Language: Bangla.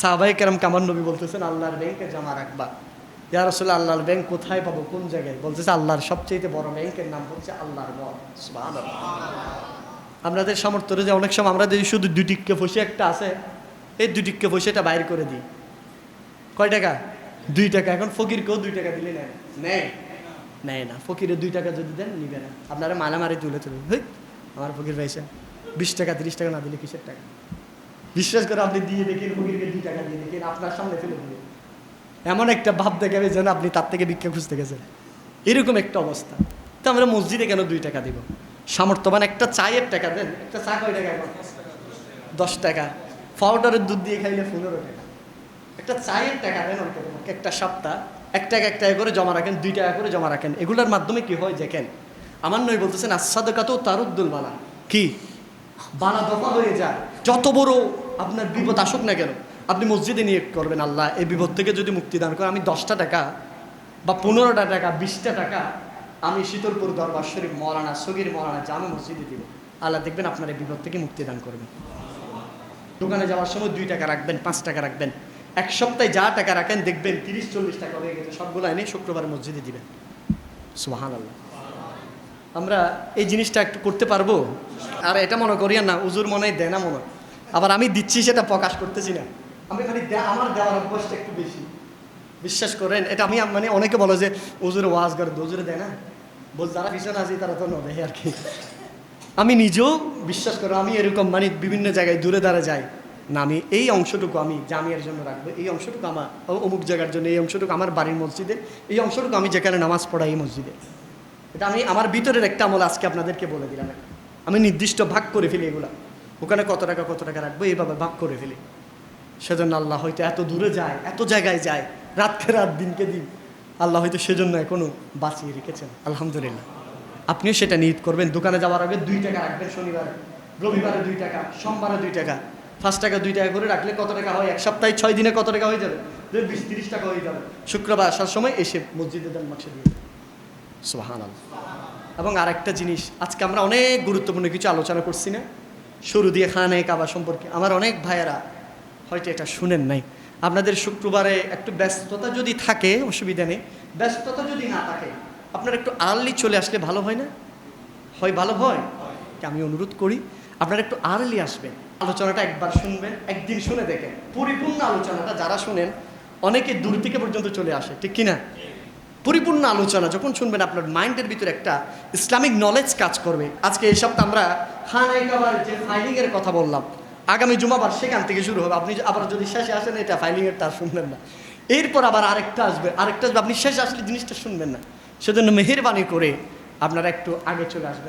সাহাবাই কেরাম কামার নবী বলতেছেন, আল্লাহর ব্যাংকে জমা রাখবা। ইয়া রসুল্লাহ আল্লাহর ব্যাংক কোথায় পাবো? কোন জায়গায়? বলতেছে, আল্লাহর সবচেয়ে বড় ব্যাংকের নাম হচ্ছে আল্লাহর সুবহানাল্লাহ। আপনাদের সামর্থ্য যে অনেক সময় আমরা যদি শুধু দুই টিক্কে ফসে একটা আছে, এই দুই টিক্কে ফসেটা বাইর করে দিই। কয় টাকা? দুই টাকা। এখন ফকিরকেও দুই টাকা দিলে নেয়। নেয়? নেয় না। ফকিরে দুই টাকা যদি দেন, নিবে না। আপনারা মালামারি তুলে তুলে, হই, আমার ফকির পাইছেন বিশ টাকা, তিরিশ টাকা না দিলে কিসের টাকা? বিশ্বাস করে আপনি দিয়ে দেখেন, ফকিরকে দুই টাকা দিয়ে দেখেন, আপনার সামনে ফেলে দিবে। এমন একটা ভাব দেখাবে যেন আপনি তার থেকে ভিক্ষা খুঁজতে গেছেন। এরকম একটা অবস্থা। তো আমরা মসজিদে কেন দুই টাকা দিব? সামর্থ্যবান একটা চায়ের টাকা দেন, একটা চা কয় টাকা দশ টাকা। পাউডারের দুধ দিয়ে খাইলে পনেরো টাকা। একটা চায়ের টাকা দেন একটা সপ্তাহ। এক টাকা এক টাকা করে জমা রাখেন, দুই টাকা করে জমা রাখেন। এগুলোর মাধ্যমে কি হয় দেখেন? আমার নই বলতেছেন আসাদকাতেও তারুদ্দুল বালা। কি? বালা দফা হয়ে যায়। যত বড় আপনার বিপদ আসুক না কেন? আপনি মসজিদে নিয়ে করবেন, আল্লাহ। এই বিপদ থেকে যদি মুক্তি দান করে আমি দশটা টাকা বা পনেরোটা টাকা, বিশটা টাকা আমি শীতলপুর দরবার শরীফ, মৌলানা সগির, মৌলানা জামে মসজিদে দিব। আল্লাহ দেখবেন আপনার এই বিপদ থেকে মুক্তি দান করবেন দোকানে যাওয়ার সময় দুই টাকা রাখবেন, পাঁচ টাকা রাখবেন। এক সপ্তাহে যা টাকা রাখেন, দেখবেন তিরিশ, চল্লিশ টাকা হয়ে গেছে। সবগুলো এনে শুক্রবার মসজিদে দিবেন। সুহান আল্লাহ আমরা এই জিনিসটা একটু করতে পারব? আর এটা মনে করিয়া না উজুর মনে দেয় না মনে হয়। আবার আমি দিচ্ছি সেটা প্রকাশ করতেছি না। আমি খালি আমার দেওয়ার অভ্যাসটা একটু বেশি। বিশ্বাস করেন, এটা আমি মানে অনেকে বলো যে উজুরে ওয়াজ করে উজুরে দেয় না? বল, যারা পিছনে আছে, তারা তো নদে আর কি। আমি নিজেও বিশ্বাস করো, আমি এরকম মানে বিভিন্ন জায়গায় দূরে দাঁড়া যাই না, আমি এই অংশটুকু আমি জামিয়ার জন্য রাখব, এই অংশটুকু আমার অমুক জায়গার জন্য, এই অংশটুকু আমার বাড়ির মসজিদে, এই অংশটুকু আমি যেখানে নামাজ পড়াই এই মসজিদে। এটা আমি আমার ভিতরের একটা আমল আজকে আপনাদেরকে বলে দিলাম। আমি নির্দিষ্ট ভাগ করে ফেলি এগুলা। ওখানে কত টাকা কত টাকা রাখব? এইভাবে ভাগ করে ফেলি। সেজন্য আল্লাহ হয়তো এত দূরে যায়, এত জায়গায় যায়, রাতকে রাত, দিনকে দিন। আল্লাহ হয়তো সেজন্য এখনও বাঁচিয়ে রেখেছেন। আলহামদুলিল্লাহ। আপনিও সেটা নিয়ত করবেন। দোকানে যাওয়ার আগে দুই টাকা রাখবেন শনিবারে, রবিবারে দুই টাকা, সোমবারে দুই টাকা। পাঁচ টাকা, দুই টাকা করে রাখলে কত টাকা হয়? এক সপ্তাহে ছয় দিনে কত টাকা হয়ে যাবে? বিশ, তিরিশ টাকা হয়ে যাবে। শুক্রবার আসার সময় এসে মসজিদে দেন মাসে দিয়ে। সোহান এবং আরেকটা জিনিস, আজকে আমরা অনেক গুরুত্বপূর্ণ কিছু আলোচনা করছি না? শুরু দিয়ে খানে কাবা সম্পর্কে। আমার অনেক ভাইয়েরা হয়তো এটা শুনেন নাই। আপনাদের শুক্রবারে একটু ব্যস্ততা যদি থাকে, অসুবিধা নেই। ব্যস্ততা যদি না থাকে, আপনার একটু আর্লি চলে আসলে ভালো হয় না? হয় ভালো হয়? আমি অনুরোধ করি, আপনারা একটু আর্লি আসবেন। আলোচনাটা একবার শুনবেন, একদিন শুনে দেখেন। পরিপূর্ণ আলোচনাটা যারা শুনেন, অনেকে দূর থেকে পর্যন্ত চলে আসে, ঠিক কিনা? পরিপূর্ণ আলোচনা, যখন শুনবেন আপনার মাইন্ডের ভিতরে একটা ইসলামিক নলেজ কাজ করবে। আজকে এই সপ্তাহ আমরা খানাই কাবার যে ফাইলিংয়ের কথা বললাম, আগামী জুমাবার সেখান থেকে শুরু হবে। আপনি আবার যদি শেষে আসেন, এটা ফাইলিংয়ের তার শুনবেন না। এরপর আবার আরেকটা আসবে। আরেকটা আসবে, আপনি শেষে আসলে জিনিসটা শুনবেন না। সেজন্য মেহেরবানি করে আপনারা একটু আগে চলে আসবেন।